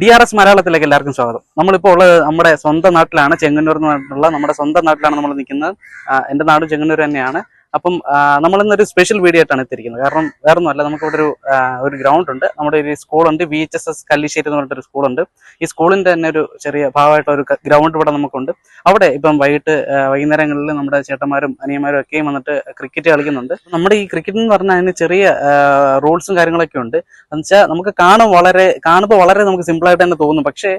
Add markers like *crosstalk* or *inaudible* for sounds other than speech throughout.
D R S മലയാളത്തിലേക്ക് എല്ലാവർക്കും സ്വാഗതം. നമ്മളിപ്പോൾ ഉള്ളത് നമ്മുടെ സ്വന്തം നാട്ടിലാണ് ചെങ്ങന്നൂർ എന്ന് പറഞ്ഞിട്ടുള്ള നമ്മുടെ സ്വന്തം നാട്ടിലാണ് നമ്മൾ നിൽക്കുന്നത്. എന്റെ നാട് ചെങ്ങന്നൂർ തന്നെയാണ്. അപ്പം നമ്മൾ ഇന്നൊരു സ്പെഷ്യൽ വീഡിയോ ആയിട്ടാണ് എത്തിയിരിക്കുന്നത്. കാരണം വേറെ ഒന്നുമല്ല നമുക്ക് ഇവിടെ ഒരു ഒരു ഗ്രൗണ്ട് ഉണ്ട്. നമ്മുടെ ഒരു സ്കൂളുണ്ട് V H S S Kallissery എന്ന് പറഞ്ഞിട്ടൊരു സ്കൂളുണ്ട് ഈ സ്കൂളിന്റെ തന്നെ ഒരു ചെറിയ ഭാഗമായിട്ട് ഒരു ഗ്രൗണ്ട് ഇവിടെ നമുക്കുണ്ട്. അവിടെ ഇപ്പം വൈകിട്ട് വൈകുന്നേരങ്ങളിൽ നമ്മുടെ ചേട്ടന്മാരും അനിയന്മാരും ഒക്കെയും വന്നിട്ട് ക്രിക്കറ്റ് കളിക്കുന്നുണ്ട്. നമ്മുടെ ഈ ക്രിക്കറ്റ് എന്ന് പറഞ്ഞാൽ അതിന് ചെറിയ റൂൾസും കാര്യങ്ങളൊക്കെ ഉണ്ട്. എന്ന് വെച്ചാൽ നമുക്ക് കാണും വളരെ കാണുമ്പോൾ വളരെ നമുക്ക് സിമ്പിളായിട്ട് തന്നെ തോന്നും. പക്ഷേ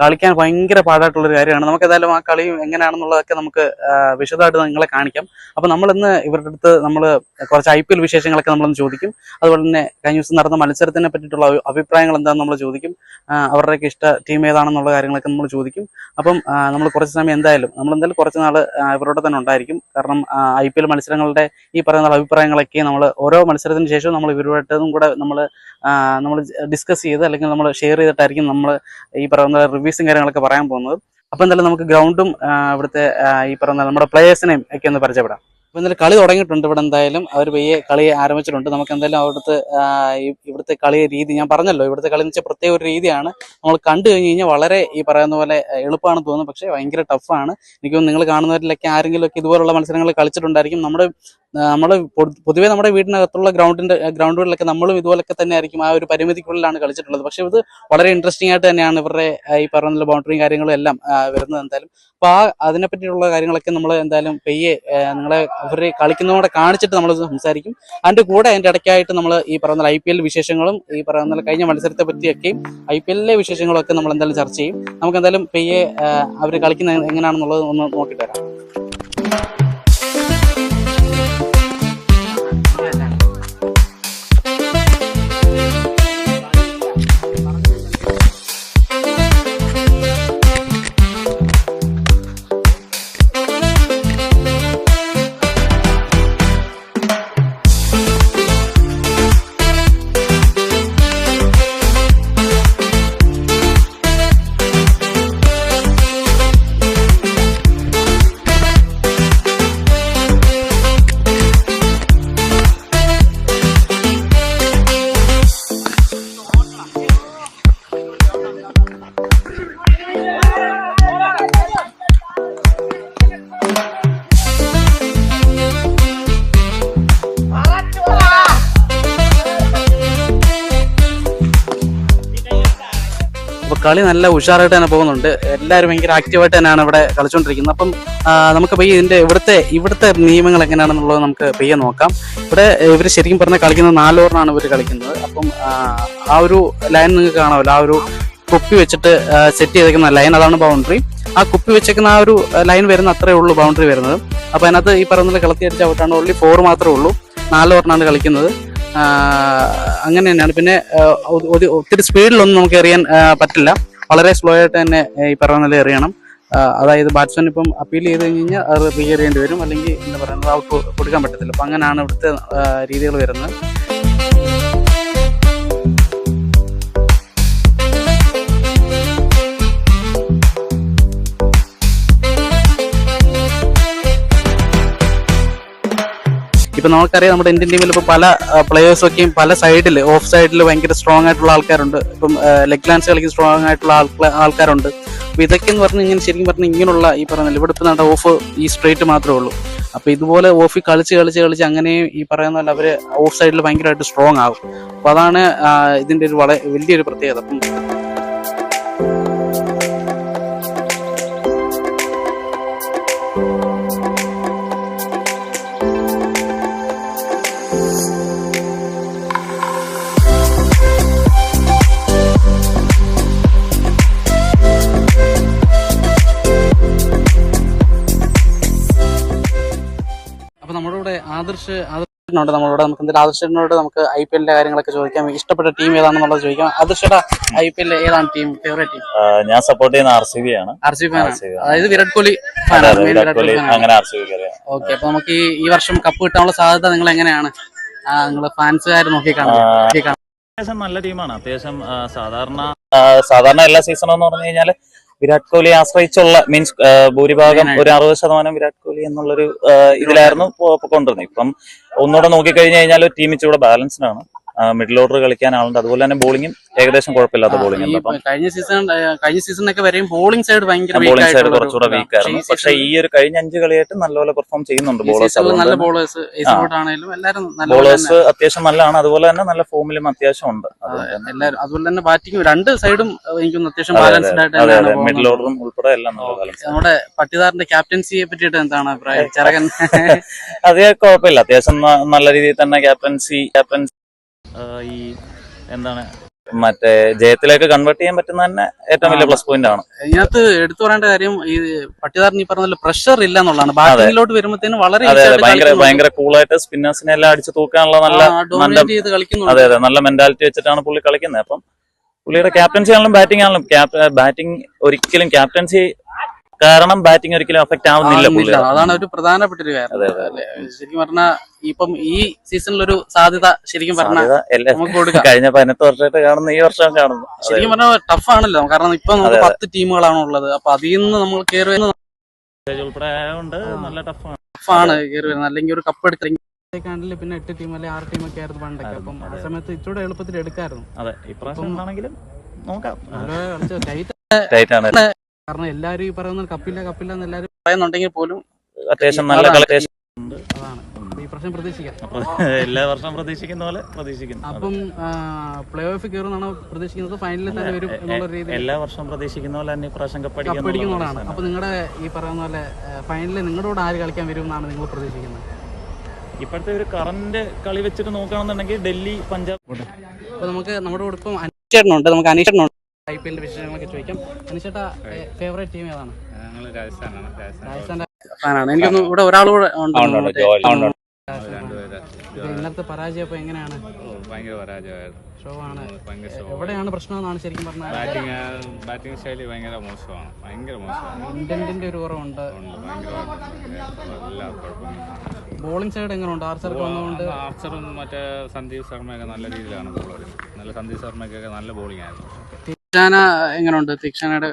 കളിക്കാൻ ഭയങ്കര പാടായിട്ടുള്ള ഒരു കാര്യമാണ്. നമുക്ക് ഏതായാലും ആ കളിയും എങ്ങനെയാണെന്നുള്ളതൊക്കെ നമുക്ക് വിശദമായിട്ട് നിങ്ങളെ കാണിക്കാം. അപ്പൊ നമ്മൾ ഇന്ന് ഇവരുടെ അടുത്ത് നമ്മൾ കുറച്ച് ഐ പി എൽ വിശേഷങ്ങളൊക്കെ നമ്മളൊന്ന് ചോദിക്കും. അതുപോലെ തന്നെ കഴിഞ്ഞ ദിവസം നടന്ന മത്സരത്തിനെ പറ്റിയിട്ടുള്ള അഭിപ്രായങ്ങൾ എന്താണെന്ന് നമ്മൾ ചോദിക്കും. അവരുടെയൊക്കെ ഇഷ്ട ടീം ഏതാണെന്നുള്ള കാര്യങ്ങളൊക്കെ നമ്മൾ ചോദിക്കും. അപ്പം നമ്മൾ കുറച്ച് സമയം എന്തായാലും നമ്മൾ എന്തായാലും കുറച്ച് നാൾ ഇവരോട് തന്നെ ഉണ്ടായിരിക്കും. കാരണം ഐ പി എൽ മത്സരങ്ങളുടെ ഈ പറയുന്ന അഭിപ്രായങ്ങളൊക്കെ നമ്മൾ ഓരോ മത്സരത്തിന് ശേഷവും നമ്മൾ ഇവരുമായിട്ടും കൂടെ നമ്മൾ നമ്മൾ ഡിസ്കസ് ചെയ്ത് അല്ലെങ്കിൽ നമ്മൾ ഷെയർ ചെയ്തിട്ടായിരിക്കും നമ്മൾ ഈ പറയുന്ന റിവ്യൂസും കാര്യങ്ങളൊക്കെ പറയാൻ പോകുന്നത്. അപ്പൊ എന്തായാലും നമുക്ക് ഗ്രൗണ്ടും ഇവിടുത്തെ ഈ പറഞ്ഞ നമ്മുടെ പ്ലേയേഴ്സിനെയും ഒക്കെ ഒന്ന് പരിചയപ്പെടാം. അപ്പൊ എന്തായാലും കളി തുടങ്ങിയിട്ടുണ്ട് ഇവിടെ എന്തായാലും. അവർ പയ്യെ കളി ആരംഭിച്ചിട്ടുണ്ട്. നമുക്ക് എന്തായാലും അവിടുത്തെ ഇവിടുത്തെ കളി രീതി ഞാൻ പറഞ്ഞല്ലോ ഇവിടുത്തെ കളി എന്ന് വെച്ചാൽ പ്രത്യേക ഒരു രീതിയാണ്. നമ്മൾ കണ്ടു കഴിഞ്ഞ് കഴിഞ്ഞാൽ വളരെ ഈ പറയുന്ന പോലെ എളുപ്പമാണെന്ന് തോന്നുന്നു. പക്ഷേ ഭയങ്കര ടഫാണ് എനിക്ക് നിങ്ങൾ കാണുന്നവരിലൊക്കെ ആരെങ്കിലും ഒക്കെ ഇതുപോലുള്ള മത്സരങ്ങൾ കളിച്ചിട്ടുണ്ടായിരിക്കും. നമ്മുടെ നമ്മൾ പൊതുവേ നമ്മുടെ വീടിനകത്തുള്ള ഗ്രൗണ്ടിന്റെ ഗ്രൗണ്ടുകളിലൊക്കെ നമ്മളും ഇതുപോലൊക്കെ തന്നെ ആയിരിക്കും ആ ഒരു പരിമിതിക്കുള്ളിലാണ് കളിച്ചിട്ടുള്ളത്. പക്ഷെ ഇത് വളരെ ഇൻട്രസ്റ്റിംഗ് ആയിട്ട് തന്നെയാണ് ഇവരുടെ ഈ പറഞ്ഞ ബൗണ്ടറിയും കാര്യങ്ങളും എല്ലാം വരുന്നത് എന്തായാലും. അപ്പൊ ആ അതിനെ പറ്റിയുള്ള കാര്യങ്ങളൊക്കെ നമ്മൾ എന്തായാലും പെയ്യെ നിങ്ങളെ അവരെ കളിക്കുന്നതോടെ കാണിച്ചിട്ട് നമ്മൾ സംസാരിക്കും. അതിന്റെ കൂടെ അതിന്റെ ഇടയ്ക്കായിട്ട് നമ്മൾ ഈ പറഞ്ഞ ഐ പി എൽ വിശേഷങ്ങളും ഈ പറഞ്ഞ കഴിഞ്ഞ മത്സരത്തെ പറ്റിയൊക്കെയും ഐ പി എല്ലിലെ വിശേഷങ്ങളൊക്കെ നമ്മൾ എന്തായാലും ചർച്ച ചെയ്യും. നമുക്ക് എന്തായാലും പെയ്യെ അവർ കളിക്കുന്നത് എങ്ങനെയാണെന്നുള്ളത് ഒന്ന് നോക്കിയിട്ട് വരാം. കളി നല്ല ഉഷാറായിട്ട് തന്നെ പോകുന്നുണ്ട്. എല്ലാവരും ഭയങ്കര ആക്റ്റീവായിട്ട് തന്നെയാണ് ഇവിടെ കളിച്ചുകൊണ്ടിരിക്കുന്നത് അപ്പം നമുക്ക് പയ്യെ ഇതിന്റെ ഇവിടുത്തെ ഇവിടുത്തെ നിയമങ്ങൾ എങ്ങനെയാണെന്നുള്ളത് നമുക്ക് പയ്യെ നോക്കാം. ഇവിടെ ഇവർ ശരിക്കും പറഞ്ഞാൽ കളിക്കുന്നത് നാലോറിനാണ് ഇവർ കളിക്കുന്നത്. അപ്പം ആ, ഒരു ലൈൻ നിങ്ങൾക്ക് കാണാമല്ലോ. ആ ഒരു കുപ്പി വെച്ചിട്ട് സെറ്റ് ചെയ്തേക്കുന്ന ലൈൻ അതാണ് ബൗണ്ടറി ആ കുപ്പി വെച്ചേക്കുന്ന ആ ഒരു ലൈൻ വരുന്ന അത്രേ ഉള്ളൂ ബൗണ്ടറി വരുന്നത്. അപ്പോൾ അതിനകത്ത് ഈ പറയുന്ന കളത്തി അടിച്ച ഔട്ടാണ് ഓൺലി ഫോർ മാത്രമേ ഉള്ളൂ. നാല് ഓവറിനാണ് കളിക്കുന്നത്. അങ്ങനെ തന്നെയാണ്. പിന്നെ ഒത്തിരി സ്പീഡിലൊന്നും നമുക്ക് എറിയാൻ പറ്റില്ല. വളരെ സ്ലോ ആയിട്ട് തന്നെ ഈ പറയുന്ന നില എറിയണം. അതായത് ബാറ്റ്സ്മാൻ ഇപ്പം അപ്പീൽ ചെയ്ത് കഴിഞ്ഞ് കഴിഞ്ഞാൽ അത് റീ എറിയേണ്ടി വരും. അല്ലെങ്കിൽ എന്താ പറയുന്നത് ഔട്ട് കൊടുക്കാൻ പറ്റത്തില്ല. അപ്പം അങ്ങനെയാണ് ഇവിടുത്തെ രീതികൾ വരുന്നത്. ഇപ്പൊ നമുക്കറിയാം നമ്മുടെ ഇന്ത്യൻ ടീമിൽ ഇപ്പോൾ പല പ്ലേയേഴ്സും ഒക്കെയും പല സൈഡിൽ ഓഫ് സൈഡിൽ ഭയങ്കര സ്ട്രോങ് ആയിട്ടുള്ള ആൾക്കാരുണ്ട്. ഇപ്പം ലെഗ് ലാൻസ് കളിക്കും സ്ട്രോങ് ആയിട്ടുള്ള ആൾക്കാരുണ്ട്. അപ്പൊ ഇതൊക്കെ എന്ന് പറഞ്ഞാൽ ഇങ്ങനെ ശരിക്കും പറഞ്ഞാൽ ഇങ്ങനെയുള്ള ഈ പറയുന്ന ഇവിടെ ഇപ്പൊ നമ്മുടെ ഓഫ് ഈ സ്ട്രേറ്റ് മാത്രമേ ഉള്ളൂ. അപ്പോൾ ഇതുപോലെ ഓഫിൽ കളിച്ച് കളിച്ച് കളിച്ച് അങ്ങനെ ഈ പറയുന്ന പോലെ അവർ ഓഫ് സൈഡിൽ ഭയങ്കരമായിട്ട് സ്ട്രോങ് ആകും. അപ്പൊ അതാണ് ഇതിന്റെ ഒരു വളരെ വലിയൊരു പ്രത്യേകത. അപ്പം നമ്മുടെ കൂടെ ആദർശ് ആദർശനുണ്ട് നമ്മളിവിടെ നമുക്ക് എന്തെങ്കിലും ആദർശനോട് നമുക്ക് ഐ പി എല്ലിന്റെ കാര്യങ്ങളൊക്കെ ചോദിക്കാം. ഇഷ്ടപ്പെട്ട ടീം ഏതാണെന്നുള്ളത് ചോദിക്കാം. ആദർശയുടെ ഐ പി എല്ലിൽ ഏതാണ് ടീം ഫേവറേറ്റ് ടീം? ഞാൻ സപ്പോർട്ട് ചെയ്യുന്ന ആർ സി ബി ആണ്. ആർ സി ബി ആണ്. അതായത് വിരാട് കോഹ്ലി വിരാട് കോഹ്ലി അങ്ങനെ ആർ സി ബി ഓക്കെ അപ്പൊ നമുക്ക് ഈ ഈ വർഷം കപ്പ് കിട്ടാനുള്ള സാധ്യത നിങ്ങൾ എങ്ങനെയാണ് നിങ്ങൾ ഫാൻസുകാർ നോക്കി കാണും ആ, അത്യാവശ്യം നല്ല ടീമാണ്. അത്യാവശ്യം സാധാരണ സാധാരണ എല്ലാ സീസണും എന്ന് പറഞ്ഞു കഴിഞ്ഞാൽ വിരാട് കോഹ്ലി ആശ്രയിച്ചുള്ള മീൻസ് ഭൂരിഭാഗം ഒരു അറുപത് ശതമാനം വിരാട് കോഹ്ലി എന്നുള്ളൊരു ഇതിലായിരുന്നു കൊണ്ടിരുന്നത് ഇപ്പം ഒന്നുകൂടെ നോക്കിക്കഴിഞ്ഞു കഴിഞ്ഞാൽ ടീം ഇച്ചിരി ബാലൻസ്ഡ് ആണ്. മിഡിൽ ഓർഡർ കളിക്കാൻ ആളുണ്ട്. അതുപോലെ തന്നെ ബോളിംഗും ഏകദേശം കുഴപ്പമില്ലാത്ത ബോളിംഗ് ഉണ്ട് അപ്പം കഴിഞ്ഞ സീസൺ കഴിഞ്ഞ സീസണൊക്കെ വരെയും ബോളിംഗ് സൈഡ് ഭയങ്കര ബോളിംഗ് സൈഡ് കുറച്ചുകൂടെ വീക്ക് ആയിരുന്നു. പക്ഷേ ഈ ഒരു കഴിഞ്ഞ അഞ്ച് കളിയായിട്ട് നല്ലപോലെ പെർഫോം ചെയ്യുന്നുണ്ട് ബോളേഴ്സ് നല്ല ബോളേഴ്സ് ആണെങ്കിലും എല്ലാവരും നല്ല ബോളേഴ്സ് അത്യാവശ്യം നല്ലതാണ്. അതുപോലെ തന്നെ നല്ല ഫോമിലും അത്യാവശ്യം ഉണ്ട്. എല്ലാവരും അതുപോലെ തന്നെ ബാറ്റിംഗ് രണ്ട് സൈഡും എനിക്ക് അത്യാവശ്യം അതെ, ബാലൻസ്ഡ് ആയിട്ട് മിഡിൽ ഓർഡറും ഉൾപ്പെടെ എല്ലാം നമ്മുടെ പട്ടിദാറിന്റെ ക്യാപ്റ്റൻസിയെ പറ്റിയിട്ട് എന്താണ് അഭിപ്രായം? ചെറുകൻ *laughs* അത് കുഴപ്പമില്ല. അത്യാവശ്യം നല്ല രീതിയിൽ തന്നെ ക്യാപ്റ്റൻസി ക്യാപ്റ്റൻസി ഈ എന്താണ്? മറ്റേ ജയത്തിലേക്ക് കൺവേർട്ട് ചെയ്യാൻ പറ്റുന്ന തന്നെ ഏറ്റവും വലിയ പ്ലസ് പോയിന്റ് ആണ്. ഇതിനകത്ത് എടുത്തു പറയേണ്ട കാര്യം ഈ പട്ടിദാറിന് നീ പറഞ്ഞ പ്രഷർ ഇല്ല എന്നുള്ളതാണ്. വരുമ്പോഴത്തേനും വളരെ ഭയങ്കര ഭയങ്കര കൂളായിട്ട് സ്പിന്നേഴ്സിനെ എല്ലാം അടിച്ചു തൂക്കാനുള്ള നല്ല അതെ അതെ. നല്ല മെന്റാലിറ്റി വെച്ചിട്ടാണ് പുള്ളി കളിക്കുന്നത്. അപ്പം പുള്ളിയുടെ ക്യാപ്റ്റൻസി ആണെങ്കിലും ബാറ്റിംഗ് ആണെങ്കിലും ബാറ്റിംഗ് ഒരിക്കലും ക്യാപ്റ്റൻസി കാരണം ബാറ്റിംഗ് ഒരിക്കലും എഫക്ട് ആവുന്നില്ല. അതാണ് ഒരു പ്രധാനപ്പെട്ട ഒരു കാര്യം. അല്ലേ? ശരിക്കും പറഞ്ഞാൽ ഇപ്പം ഈ സീസണിൽ ഒരു സാധ്യത ശരിക്കും പറഞ്ഞാൽ നമുക്ക് കൊടുക്കാം. കഴിഞ്ഞ പതിനെട്ട് വർഷമായിട്ട് കാണുന്നു ഈ വർഷം കാണുന്നു. ശരിക്കും പറഞ്ഞാൽ ടഫ് ആണല്ലോ കാരണം ഇപ്പൊ നമുക്ക് പത്ത് ടീമുകളാണ് ഉള്ളത്. അപ്പൊ അതിൽ നിന്ന് നമ്മൾ കയറി നല്ല ടഫാണ്. ടഫാണ് കയറി വരുന്നത്. അല്ലെങ്കിൽ ഒരു കപ്പ് എടുത്തെങ്കിൽ പിന്നെ എട്ട് ടീം അല്ലെങ്കിൽ ആറ് ടീം ഒക്കെ ആയിരുന്നു പണ്ടൊക്കെ. അപ്പം ആ സമയത്ത് ഇച്ചിരി എളുപ്പത്തിൽ എടുക്കായിരുന്നു. അതെ ഇപ്രാവശ്യം ആണെങ്കിലും നോക്കാം. ടൈറ്റ് ആണ് കാരണം എല്ലാരും ഈ പറയുന്ന കപ്പില്ല കപ്പില്ല എന്ന് എല്ലാരും പറയുന്നുണ്ടെങ്കിൽ പോലും അത്യാവശ്യം നല്ല അതാണ്. കളി അതാണ്. ഈ പ്രശ്നം പ്രതീക്ഷിക്കാം. എല്ലാ വർഷവും പ്രതീക്ഷിക്കുന്ന പോലെ പ്രതീക്ഷിക്കുന്നു. അപ്പം പ്ലേ ഓഫ് കയറുന്നാണ് പ്രതീക്ഷിക്കുന്നത്. ഫൈനലിൽ തന്നെ വരും എന്നുള്ള രീതിയിൽ എല്ലാ വർഷവും പ്രതീക്ഷിക്കുന്ന പോലെ തന്നെ ഇപ്രാവശ്യം കപ്പടിക്കുന്നതാണ് അപ്പൊ നിങ്ങളുടെ ഈ പറയുന്ന പോലെ ഫൈനലിൽ നിങ്ങളുടെ കൂടെ ആര് കളിക്കാൻ വരും എന്നാണ് നിങ്ങൾ പ്രതീക്ഷിക്കുന്നത്? ഇപ്പോഴത്തെ ഒരു കറന്റ് കളി വെച്ചിട്ട് നോക്കുകയാണെന്നുണ്ടെങ്കിൽ ഡൽഹി പഞ്ചാബ്. അപ്പൊ നമുക്ക് നമ്മുടെ കൂടെ ഇപ്പം അനീഷേട്ടനുണ്ട് നമുക്ക് അനീഷേട്ടനുണ്ട് ഐ പി എല്ലിന്റെ വിശേഷങ്ങളൊക്കെ ചോദിക്കാം. അനീഷേട്ട ഫേവറേറ്റ് ടീം ഏതാണ്? രാജസ്ഥാനാണ്. ഫാനാണ്. എനിക്കൊന്ന് ഇവിടെ ഒരാൾ കൂടെ ഉണ്ട്? ഇന്നലത്തെ പരാജയം എങ്ങനെയാണ്? ഓ, ഭയങ്കര പരാജയമായിരുന്നു. ഷോ ആണ് ഭയങ്കര ഷോ എവിടെയാണ് പ്രശ്നം ശരിക്കും പറഞ്ഞാൽ? ബാറ്റിംഗ് ബാറ്റിംഗ് ശൈലി ഭയങ്കര മോശമാണ്. ഭയങ്കര മോശമാണ്. ഇന്ത്യന്റെ ഒരു കുറവുണ്ട്. ബോളിംഗ് സൈഡ് എങ്ങനെയുണ്ട്? ആർച്ചർക്ക് വന്നുകൊണ്ട് ആർച്ചറും മറ്റേ സന്ദീപ് ശർമ്മയൊക്കെ നല്ല രീതിയിലാണ് ബോളർ നല്ല സന്ദീപ് ശർമ്മയ്ക്കൊക്കെ നല്ല ബോളിംഗ് ആയിരുന്നു. തീക്ഷാന എങ്ങനെയുണ്ട് തീക്ഷാനയുടെ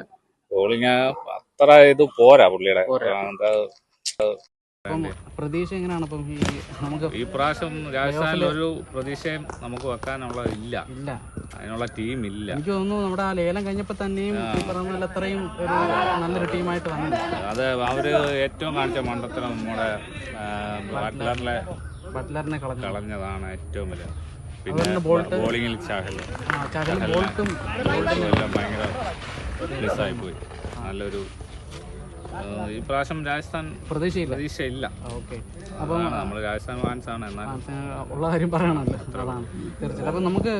ബോളിങ് അത്ര ഇത് പോരാ പുള്ളിയുടെ. പ്രതീക്ഷ എങ്ങനെയാണ്? അപ്പം ഈ നമുക്ക് ഈ പ്രാവശ്യം രാജസ്ഥാനിൽ ഒരു പ്രതീക്ഷയും നമുക്ക് വെക്കാനുള്ള ഇല്ല. ഇല്ല. അതിനുള്ള ടീം ഇല്ല. എനിക്ക് തോന്നുന്നു നമ്മുടെ ആ ലേലം കഴിഞ്ഞപ്പോ തന്നെയും ഈ പറഞ്ഞ പോലെ അത്രയും ഒരു നല്ലൊരു ടീമായിട്ട് വന്നു അത് അവർ ഏറ്റവും കാണിച്ച മണ്ഡലത്തിൽ നമ്മുടെ ആ, ബട്ട്ലറിലെ ബട്ട്ലറിനെ കളഞ്ഞു കളഞ്ഞതാണ് ഏറ്റവും വലിയ. പിന്നെ ബോളിങ്ങിൽ ചാഹൽ ചാഹൽ ബോൾട്ടും എല്ലാം ഭയങ്കര മിസ്സായി പോയി നല്ലൊരു ഈ പ്രാവശ്യം രാജസ്ഥാൻ പ്രതീക്ഷയില്ല? പ്രതീക്ഷയില്ല. ഓക്കെ. അപ്പം നമ്മൾ രാജസ്ഥാൻ ഫാൻസ് ആണ്. എന്നാൽ ഉള്ള കാര്യം പറയണമല്ലോ. അതാണ്. തീർച്ചയായിട്ടും. അപ്പം നമുക്ക്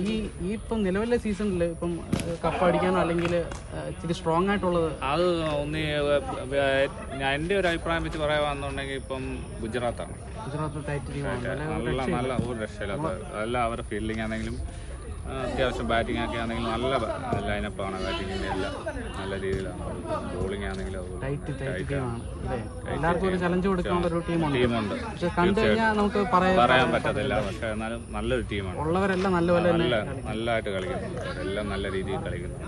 ഈ ഈ ഇപ്പം നിലവിലെ സീസണിൽ ഇപ്പം കപ്പ് അടിക്കാനോ അല്ലെങ്കിൽ ഇച്ചിരി സ്ട്രോങ് ആയിട്ടുള്ളത് അത് ഒന്ന് ഞാൻ എന്റെ ഒരു അഭിപ്രായം വെച്ച് പറയുകയാണെന്നുണ്ടെങ്കിൽ ഇപ്പം ഗുജറാത്താണ്. ഗുജറാത്ത് നല്ല നല്ല ഒരു രക്ഷയില്ലാത്ത അല്ല അവരുടെ ഫീൽഡിംഗ് ആണെങ്കിലും അത്യാവശ്യം ബാറ്റിംഗ് ഒക്കെ ആണെങ്കിലും നല്ല ലൈനപ്പാണ് ബാറ്റിങ്ങിന്റെ എല്ലാം നല്ല രീതിയിലാണ്. ബോളിംഗ് ആണെങ്കിലും ടീമുണ്ട് പറയാൻ പറ്റത്തില്ല. പക്ഷെ എന്നാലും നല്ലൊരു ടീമാണ് ഉള്ളവരെല്ലാം നല്ലപോലെ നല്ല നല്ലതായിട്ട് കളിക്കുന്നു. എല്ലാം നല്ല രീതിയിൽ കളിക്കുന്നു.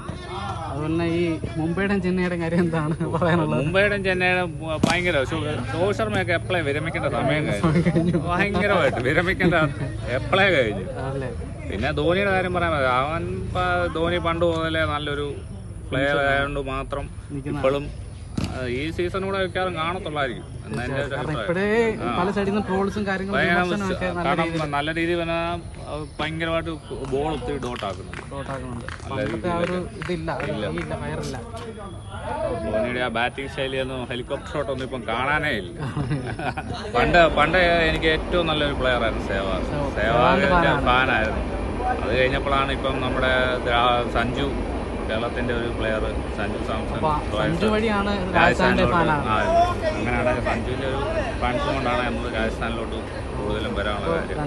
അതുപോലെ ഈ മുംബൈയുടെയും ചെന്നൈയുടെയും കാര്യം എന്താണ് പറയാനുള്ളത്? മുംബൈയുടെയും ചെന്നൈയുടെ ഭയങ്കര രോഹിത് ശർമ്മയൊക്കെ എപ്പോഴേ വിരമിക്കേണ്ട സമയം കഴിഞ്ഞു. ഭയങ്കരമായിട്ട് വിരമിക്കേണ്ട എപ്പോഴേ കഴിഞ്ഞു. അല്ലേ പിന്നെ ധോണിയുടെ കാര്യം പറയാൻ പറ്റില്ല. അവൻ ധോണി പണ്ട് മുതലേ നല്ലൊരു പ്ലെയർ ആയതുകൊണ്ട് മാത്രം ഇപ്പോഴും ഈ സീസൺ കൂടെ മിക്കവാറും കാണത്തുള്ളായിരിക്കും. കാരണം നല്ല രീതിയിൽ തന്നെ ഭയങ്കരമായിട്ട് ബോൾ ഒത്തിരി ഡോട്ടാക്കുന്നുണ്ട് ആക്കുന്നു പണ്ടത്തെ ഇതില്ല ഇല്ല. ഫയറില്ല ധോണിയുടെ ആ ബാറ്റിംഗ് ശൈലിയൊന്നും ഹെലികോപ്റ്റർ ഷോട്ട് ഒന്നും ഇപ്പം കാണാനേ ഇല്ല. *laughs* പണ്ട് പണ്ട് എനിക്ക് ഏറ്റവും നല്ലൊരു പ്ലെയർ ആയിരുന്നു സേവാഗ്. സേവാഗിന്റെ ഫാനായിരുന്നു. അത് കഴിഞ്ഞപ്പോഴാണ് ഇപ്പം നമ്മുടെ സഞ്ജു കേരളത്തിന്റെ ഒരു പ്ലെയർ സഞ്ജു സാംസൺ. അങ്ങനെയാണ് സഞ്ജുവിന്റെ ഒരു ഫാൻസ് കൊണ്ടാണ് നമ്മൾ രാജസ്ഥാനിലോട്ട് കൂടുതലും വരാനുള്ള കാര്യം.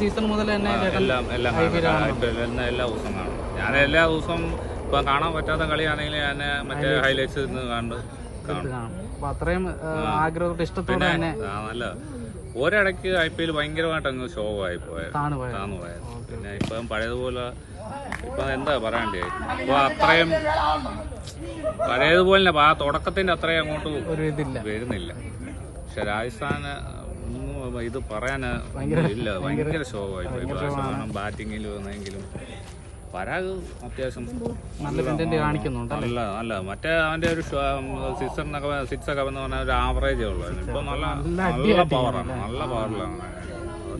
സീസൺ മുതൽ തന്നെ എല്ലാം എല്ലാം എല്ലാ ദിവസവും കാണും. ഞാൻ എല്ലാ ദിവസവും ഇപ്പം കാണാൻ പറ്റാത്ത കളിയാണെങ്കിൽ ഞാൻ മറ്റേ ഹൈലൈറ്റ്സ് നിന്ന് കണ്ട് കാണും. അത്രയും ആഗ്രഹത്തോടെ ഇഷ്ടത്തോടെ തന്നെ നല്ല ഒരിടയ്ക്ക് ഐ പി എൽ ഭയങ്കരമായിട്ട് അങ്ങ് ശോകമായി പോയത്. താന്നു പോയത്. പിന്നെ ഇപ്പം പഴയതുപോലെ ഇപ്പം എന്താ പറയണ്ടേ? ഇപ്പൊ അത്രയും പഴയതുപോലെ ആ തുടക്കത്തിന്റെ അത്രയും അങ്ങോട്ട് വരുന്നില്ല. പക്ഷെ രാജസ്ഥാന് ഇത് പറയാൻ ഇല്ല. ഭയങ്കര ശോകമായി പോയി. പ്രാവശ്യം ബാറ്റിങ്ങിൽ വന്നെങ്കിലും പരാഗ് അത്യാവശ്യം നല്ല ഇന്റന്റ് കാണിക്കുന്നുണ്ട് നല്ല നല്ല. മറ്റേ അവന്റെ ഒരു സിക്സ് എന്നൊക്കെ സിക്സ് ഒക്കെ എന്ന് പറഞ്ഞാൽ ഒരു ആവറേജേ ഉള്ളൂ. ഇപ്പൊ നല്ല നല്ല പവറാണ് നല്ല പവറിലാണ്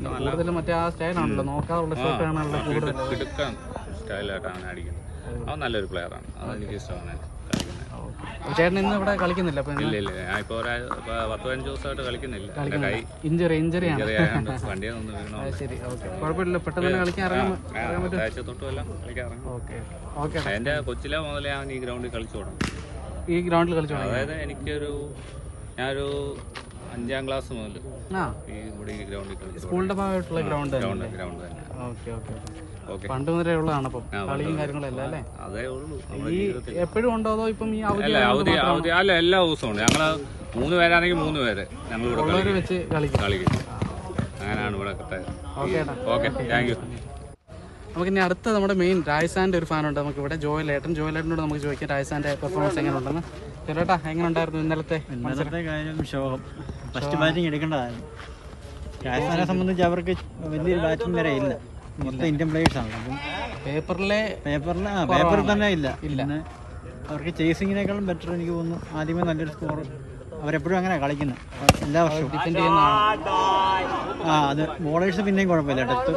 നല്ല കൂടുതലും മറ്റേ ആ സ്റ്റൈലാണല്ലോ നോക്കാറുള്ള ഷോട്ട് ആണല്ലോ കൂടുതൽ. കിടുക്കൻ സ്റ്റൈലായിട്ടാണ് അടിക്കുന്നത്. അവൻ നല്ലൊരു പ്ലെയറാണ് അത് എനിക്ക് ഇഷ്ടമാണ്. ചേട്ടൻ ഇന്ന് ഇവിടെ കളിക്കുന്നില്ല ഇല്ല ഇല്ല ഞാൻ ഇപ്പോൾ ഒരു പത്ത് പതിനഞ്ച് ദിവസമായിട്ട് കളിക്കുന്നില്ല. എന്റെ കൈ ഇഞ്ചറി ഇഞ്ചറി ആണ്. വീണോ ശരി ഓക്കെ. കുഴപ്പമില്ല പെട്ടെന്ന് തന്നെ കളിക്കാൻ ഇറങ്ങാൻ ഒരാഴ്ച തൊട്ടും എല്ലാം കളിക്കാറുണ്ട് ഓക്കെ ഓക്കെ എന്റെ കൊച്ചിലെ മുതലേ ഞാൻ ഈ ഗ്രൗണ്ടിൽ കളിച്ചു തുടങ്ങി. ഈ ഗ്രൗണ്ടിൽ കളിച്ചു തുടങ്ങി. അതായത് എനിക്കൊരു ഞാനൊരു അഞ്ചാം ക്ലാസ് മുതൽ ഈ ഇവിടെ ഈ ഗ്രൗണ്ടിൽ കളിച്ചു സ്കൂളിന്റെ ഭാഗമായിട്ടുള്ള ഗ്രൗണ്ട് ഗ്രൗണ്ട് ഗ്രൗണ്ട് തന്നെ. Okay okay. പണ്ട് മുതലേ ഉള്ളതാണ് അപ്പം കളിയും കാര്യങ്ങളും എല്ലാം അല്ലേ? അതേ ഉള്ളൂ. ഈ എപ്പോഴും ഉണ്ടോ അതോ ഇപ്പം ഈ അവധി അല്ല അവധി അവധി അല്ല എല്ലാ ദിവസവും ഉണ്ട്. ഞങ്ങൾ മൂന്ന് പേരാണെങ്കിൽ മൂന്ന് പേര് ഞങ്ങൾ ഇവിടെ വെച്ച് കളിക്കും. കളിക്കും. അങ്ങനെയാണ് ഇവിടെ ഓക്കെ താങ്ക് യു നമുക്ക് ഇനി അടുത്ത നമ്മുടെ മെയിൻ രാജസ്ഥാന്റെ ഒരു ഫാനുണ്ട് നമുക്ക് ഇവിടെ ജോയലേട്ടൻ ജോയലേട്ടനോട് നമുക്ക് ചോദിക്കാം രാജസ്ഥാന്റെ പെർഫോമൻസ് എങ്ങനെ ഉണ്ടെന്ന് ചേട്ടാ എങ്ങനെ ഉണ്ടായിരുന്നു ഇന്നലത്തെ ഇന്നലത്തെ കാര്യം ശോകം. ഫസ്റ്റ് ബാറ്റിംഗ് എടുക്കേണ്ടതായിരുന്നു. രാജസ്ഥാനെ സംബന്ധിച്ച് അവർക്ക് വലിയൊരു ബാറ്റിംഗ് വരെ ഇല്ല. മൊത്തം ഇന്ത്യൻ പ്ലേയേഴ്സ് ആണ് അപ്പം പേപ്പറിലെ പേപ്പറിൽ ആ പേപ്പറിൽ തന്നെ ഇല്ല. പിന്നെ അവർക്ക് ചേസിങ്ങിനേക്കാളും ബെറ്റർ എനിക്ക് തോന്നുന്നു. ആദ്യമേ നല്ലൊരു സ്കോർ അവരെപ്പോഴും അങ്ങനെ കളിക്കുന്നത് എല്ലാ വർഷവും. ഡിഫെൻഡ് ചെയ്യുന്ന ആ അത് ബോളേഴ്സ് പിന്നെയും കുഴപ്പമില്ല. ഡെത്ത്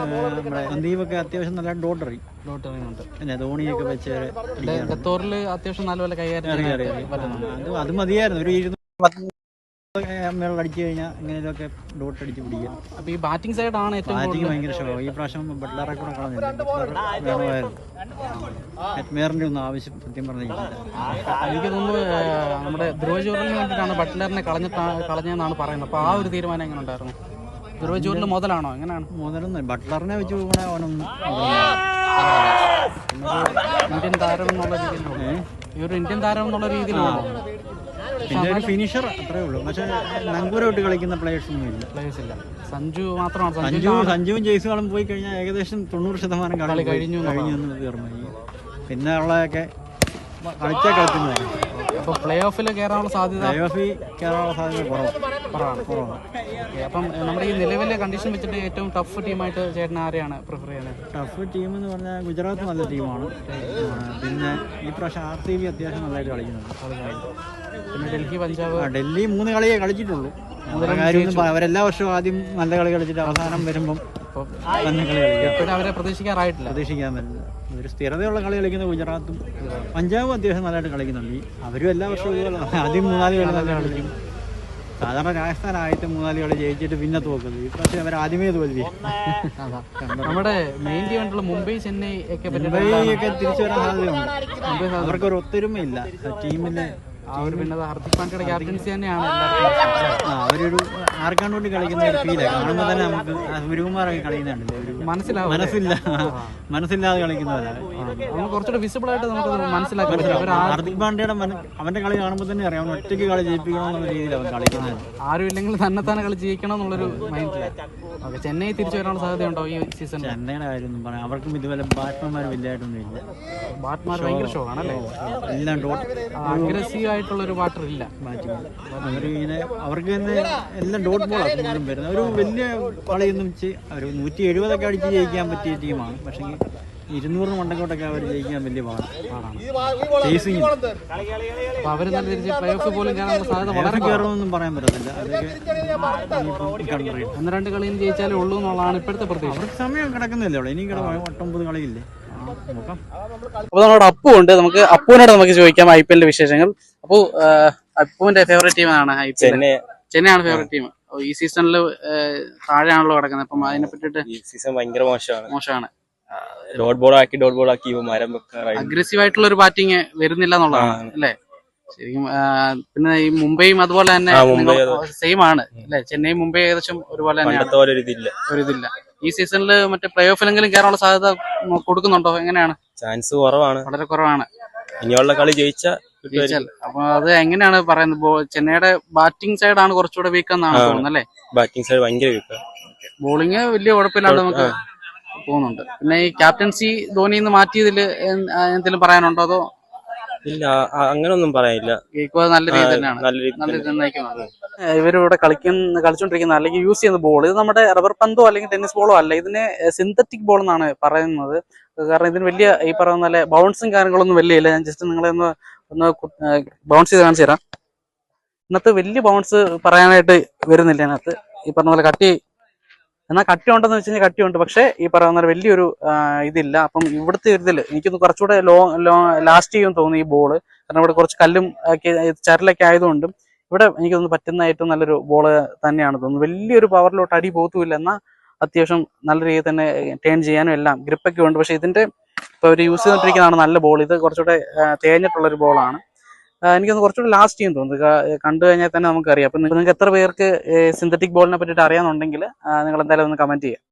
നമ്മുടെ സന്ദീപൊക്കെ അത്യാവശ്യം നല്ല ഡോട്ടറി എറിയും ഡോട്ട് എറിയുന്നുണ്ട് പിന്നെ ധോണിയൊക്കെ വെച്ച്. ഡത്തോറിൽ അത്യാവശ്യം നല്ലപോലെ കൈകാര്യം അത് മതിയായിരുന്നു. ഒരു ഇരുന്നൂറ് പത്ത് മേളിൽ അടിച്ചു കഴിഞ്ഞാൽ ഇങ്ങനെയൊക്കെ ഡോട്ട് അടിച്ച് പിടിക്കുക. അപ്പൊ ഈ ബാറ്റിംഗ് സൈഡാണ് ഏറ്റവും ബാറ്റിംഗ് ഭയങ്കര ഷോ ഈ പ്രാവശ്യം ബട്ട്ലറെ കൂടെ കളഞ്ഞില്ല ഹെറ്റ്മേറിന്റെ ഒന്നും ആവശ്യം സത്യം പറഞ്ഞില്ല എനിക്ക് തോന്നുന്നു നമ്മുടെ ധ്രുവ ജോറിന് വേണ്ടിയിട്ടാണ് ബട്ട്ലറിനെ കളഞ്ഞിട്ട് കളഞ്ഞതെന്നാണ് പറയുന്നത്. അപ്പൊ ആ ഒരു തീരുമാനം എങ്ങനെ ഉണ്ടായിരുന്നു? ധ്രുവ മുതലാണോ? എങ്ങനെയാണ്? മുതലൊന്നും ബട്ട്ലറിനെ വെച്ച് പോകണേ അവനൊന്നും ഇന്ത്യൻ താരം എന്നുള്ള രീതിയിലാണ് ഈ ഒരു ഇന്ത്യൻ താരം എന്നുള്ള രീതിയിലുള്ള പിന്നെ ഒരു ഫിനിഷർ അത്രേ ഉള്ളൂ. പക്ഷെ നങ്കൂര വിട്ട് കളിക്കുന്ന പ്ലേയേഴ്സ് ഒന്നും ഇല്ല. പ്ലേയേഴ്സ് ഇല്ല. സഞ്ജു മാത്രമാണ്. സഞ്ജു സഞ്ജു സഞ്ജുവും ജയ്സുകളും പോയി കഴിഞ്ഞാൽ ഏകദേശം തൊണ്ണൂറ് ശതമാനം കളി കഴിഞ്ഞു കഴിഞ്ഞു തീർന്നു. പിന്നെ ഉള്ളതൊക്കെ കളിച്ചാൽ കളിക്കുന്നതാണ് അപ്പോൾ പ്ലേ ഓഫിൽ കയറാനുള്ള സാധ്യത പ്ലേ ഓഫിൽ കയറാനുള്ള സാധ്യത കുറവാണ്. കുറവാണ്. കുറവാണ്. അപ്പം നമ്മുടെ ഈ നിലവിലെ കണ്ടീഷൻ വെച്ചിട്ട് ഏറ്റവും ടഫ് ടീമായിട്ട് ചേട്ടൻ ആരെയാണ് പ്രിഫർ ചെയ്യുന്നത്? ടഫ് ടീം എന്ന് പറഞ്ഞാൽ ഗുജറാത്ത് നല്ല ടീമാണ് പിന്നെ ഈ പ്രാവശ്യം ആർ സി ബി അത്യാവശ്യം നല്ലതായിട്ട് കളിക്കുന്നുണ്ട്. പിന്നെ ഡൽഹി പഞ്ചാബ്. ഡൽഹി മൂന്ന് കളിയെ കളിച്ചിട്ടുള്ളൂ. അവരെല്ലാ വർഷവും ആദ്യം നല്ല കളി കളിച്ചിട്ട് അവസാനം വരുമ്പം ഇപ്പോഴും അവരെ പ്രതീക്ഷിക്കാറായിട്ടില്ല. പ്രതീക്ഷിക്കാൻ പറ്റില്ല. ഒരു സ്ഥിരതയുള്ള കളി കളിക്കുന്ന ഗുജറാത്തും പഞ്ചാബും അത്യാവശ്യം നല്ലതായിട്ട് കളിക്കുന്നുണ്ട്. ഈ അവരും എല്ലാ വർഷവും ആദ്യം മൂന്നാൽ കളി നല്ല കളിക്കും. സാധാരണ രാജസ്ഥാൻ ആദ്യത്തെ മൂന്നാൽ കളി ജയിച്ചിട്ട് പിന്നെ തോക്കുന്നത് ഈ പ്രാവശ്യം അവർ ആദ്യമേ തോൽവി. നമ്മുടെ മെയിൻ ടീമായിട്ടുള്ള മുംബൈ ചെന്നൈ ഒക്കെ മുംബൈ ഒക്കെ തിരിച്ചു വരാൻ സാധ്യതയുണ്ട്. അവർക്കൊരു ഒത്തൊരുമയില്ല. ടീമിലെ ആ ഒരു പിന്നെ ഹർദിക് പാണ്ഡ്യയുടെ ക്യാപ്റ്റൻസി തന്നെയാണ് അവരൊരു ആർക്കാണ്ട് കളിക്കുന്ന ഒരു ഫീലാണ് കാണുമ്പോൾ തന്നെ നമുക്ക് ഗുരുകുമാർ സൂര്യകുമാറൊക്കെ കളിക്കുന്നുണ്ടല്ലേ? മനസ്സിലാവും മനസ്സില്ല. മനസ്സില്ലാതെ കളിക്കുന്നവരാണ് കുറച്ചുകൂടെ വിസിബിൾ ആയിട്ട് നമുക്ക് മനസ്സിലാക്കാൻ ഹാർദിക് പാണ്ഡ്യയുടെ അവന്റെ കളി കാണുമ്പോൾ തന്നെ അറിയാം അവൻ ഒറ്റയ്ക്ക് കളി ജയിപ്പിക്കണം എന്നുള്ള രീതിയിൽ അവൻ കളിക്കുന്നത്. ആരും ഇല്ലെങ്കിൽ തന്നെത്താനെ കളി ജയിക്കണം എന്നുള്ളൊരു മൈൻഡിലാണ് ഓക്കെ ചെന്നൈ തിരിച്ചു വരാനുള്ള സാധ്യത ഉണ്ടോ ഈ സീസൺ ചെന്നൈയുടെ കാര്യം ഒന്നും പറയാം. അവർക്കും ഇതുപോലെ ബാറ്റ്മാൻമാർ വലിയതായിട്ടൊന്നും ഇല്ല. ബാറ്റ്മാർ ഭയങ്കര ഷോ ആണല്ലേ? എല്ലാം ഡോട്ട് അഗ്രസീവ് ആയിട്ടുള്ള ഒരു ബാറ്റർ ഇല്ല. അവർ ഇങ്ങനെ അവർക്ക് തന്നെ എല്ലാം ഡോട്ട് ബോളാണ് വരുന്നത്. ഒരു വലിയ കളിയൊന്നും അവർ നൂറ്റി എഴുപതൊക്കെ അടിച്ച് ജയിക്കാൻ പറ്റിയ ടീമാണ്. പക്ഷേ ഇരുന്നൂറിന് മണ്ടക്കോട്ടൊക്കെ അവർ ജയിക്കാൻ വലിയ പാടാണ്. കയറുമെന്നൊന്നും പറയാൻ പറ്റത്തില്ല. അതൊക്കെ ഒന്ന് രണ്ട് കളിയും ജയിച്ചാലേ ഉള്ളൂ എന്നുള്ളതാണ് ഇപ്പോഴത്തെ പ്രതീക്ഷ. അവർക്ക് സമയം കിടക്കുന്നില്ലേ അവിടെ. ഇനി കിടക്കാൻ ഒട്ടൊമ്പത് കളിയില്ലേ? അപ്പൊ നമ്മുടെ അപ്പു ഉണ്ട്. നമുക്ക് അപ്പുവിനോട് നമുക്ക് ചോദിക്കാം ഐ പി എല്ലിന്റെ വിശേഷങ്ങൾ. അപ്പു അപ്പുവിന്റെ ഫേവറേറ്റ് ടീമാണ് ഐ പി എൽ ചെന്നൈയാണ് ഫേവറേറ്റ് ടീം ഈ സീസണിൽ താഴെയാണല്ലോ കിടക്കുന്നത്. അപ്പം അതിനെ പറ്റിട്ട് ഈ സീസൺ ഭയങ്കര മോശമാണ്. മോശമാണ്. ഡോട്ട് ബോൾ ആക്കി ഡോട്ട് ബോൾ ആക്കി മരം അഗ്രസീവ് ആയിട്ടുള്ള ഒരു ബാറ്റിംഗ് വരുന്നില്ല എന്നുള്ളതാണ് അല്ലേ? ശരിക്കും പിന്നെ ഈ മുംബൈയും അതുപോലെ തന്നെ സെയിം ആണ് അല്ലെ? ചെന്നൈ മുംബൈ ഏകദേശം ഒരുപോലെ തന്നെയാണ്. ഒരു ഇതില്ല. ഈ സീസണിൽ മറ്റേ പ്ലേ ഓഫിലെങ്കിലും കയറാനുള്ള സാധ്യത കൊടുക്കുന്നുണ്ടോ? എങ്ങനെയാണ്? ചാൻസ് കുറവാണ്. വളരെ കുറവാണ്. ഇനിയുള്ള കളി ജയിച്ച അപ്പൊ അത് എങ്ങനെയാണ് പറയുന്നത്? ചെന്നൈയുടെ ബാറ്റിംഗ് സൈഡ് ആണ് കുറച്ചുകൂടെ വീക്ക് എന്നാണ് തോന്നുന്നത് അല്ലേ? ബാറ്റിംഗ് സൈഡ് ഭയങ്കര വീക്ക്. ബോളിങ് വലിയ കുഴപ്പമില്ലാണ്ട് നമുക്ക് പോകുന്നുണ്ട് പിന്നെ ഈ ക്യാപ്റ്റൻസി ധോണി നിന്ന് മാറ്റിയതിൽ എന്തെങ്കിലും പറയാനുണ്ടോ അതോ? ഇല്ല അങ്ങനൊന്നും പറയാനില്ല. നല്ല രീതി തന്നെയാണ്. നല്ല. രീതി നയിക്കുന്നത് ഇവരിവിടെ കളിക്കുന്ന കളിച്ചോണ്ടിരിക്കുന്ന അല്ലെങ്കിൽ യൂസ് ചെയ്യുന്ന ബോൾ ഇത് നമ്മുടെ റബ്ബർ പന്തോ അല്ലെങ്കിൽ ടെന്നീസ് ബോളോ അല്ല. ഇതിന് സിന്തറ്റിക് ബോൾ എന്നാണ് പറയുന്നത്. കാരണം ഇതിന് വലിയ ഈ പറയുന്ന പോലെ ബൗൺസും കാര്യങ്ങളൊന്നും വലിയ ഇല്ല. ഞാൻ ജസ്റ്റ് നിങ്ങളെ ഒന്ന് ഒന്ന് ബൗൺസ് ചെയ്ത് കാണിച്ചു തരാം. ഇതിനകത്ത് വലിയ ബൗൺസ് പറയാനായിട്ട് വരുന്നില്ല ഇതിനകത്ത്. ഈ പറഞ്ഞ പോലെ കട്ടി എന്നാൽ കട്ടി ഉണ്ടെന്ന് വെച്ച് കഴിഞ്ഞാൽ കട്ടിയുണ്ട് പക്ഷേ ഈ പറയുന്ന വലിയൊരു ഇതില്ല. അപ്പം ഇവിടുത്തെ ഒരു ഇതിൽ എനിക്കൊന്ന് കുറച്ചുകൂടെ ലോ ലോ ലാസ്റ്റ് ചെയ്യും തോന്നുന്നു ഈ ബോൾ കാരണം ഇവിടെ കുറച്ച് കല്ലും ഒക്കെ ചരലൊക്കെ ആയതുകൊണ്ടും ഇവിടെ എനിക്ക് തോന്നുന്നു പറ്റുന്ന ഏറ്റവും നല്ലൊരു ബോൾ തന്നെയാണ് തോന്നുന്നു. വലിയൊരു പവറിലോട്ട് അടി പോകത്തുമില്ല. എന്നാൽ അത്യാവശ്യം നല്ല രീതിയിൽ തന്നെ ടേൺ ചെയ്യാനും എല്ലാം ഗ്രിപ്പൊക്കെ ഉണ്ട്. പക്ഷേ ഇതിന്റെ ഇപ്പോൾ അവർ യൂസ് ചെയ്തുകൊണ്ടിരിക്കുന്നതാണ് നല്ല ബോൾ ഇത് കുറച്ചുകൂടെ തേഞ്ഞിട്ടുള്ളൊരു ബോളാണ് എനിക്കൊന്ന് കുറച്ചുകൂടെ ലാസ്റ്റ് ചെയ്യും തോന്നുന്നു. കണ്ടു കഴിഞ്ഞാൽ തന്നെ നമുക്കറിയാം. അപ്പം നിങ്ങൾക്ക് എത്ര പേർക്ക് സിന്തറ്റിക് ബോളിനെ പറ്റിയിട്ട് അറിയാമെന്നുണ്ടെങ്കിൽ നിങ്ങൾ എന്തായാലും ഒന്ന് കമന്റ് ചെയ്യുക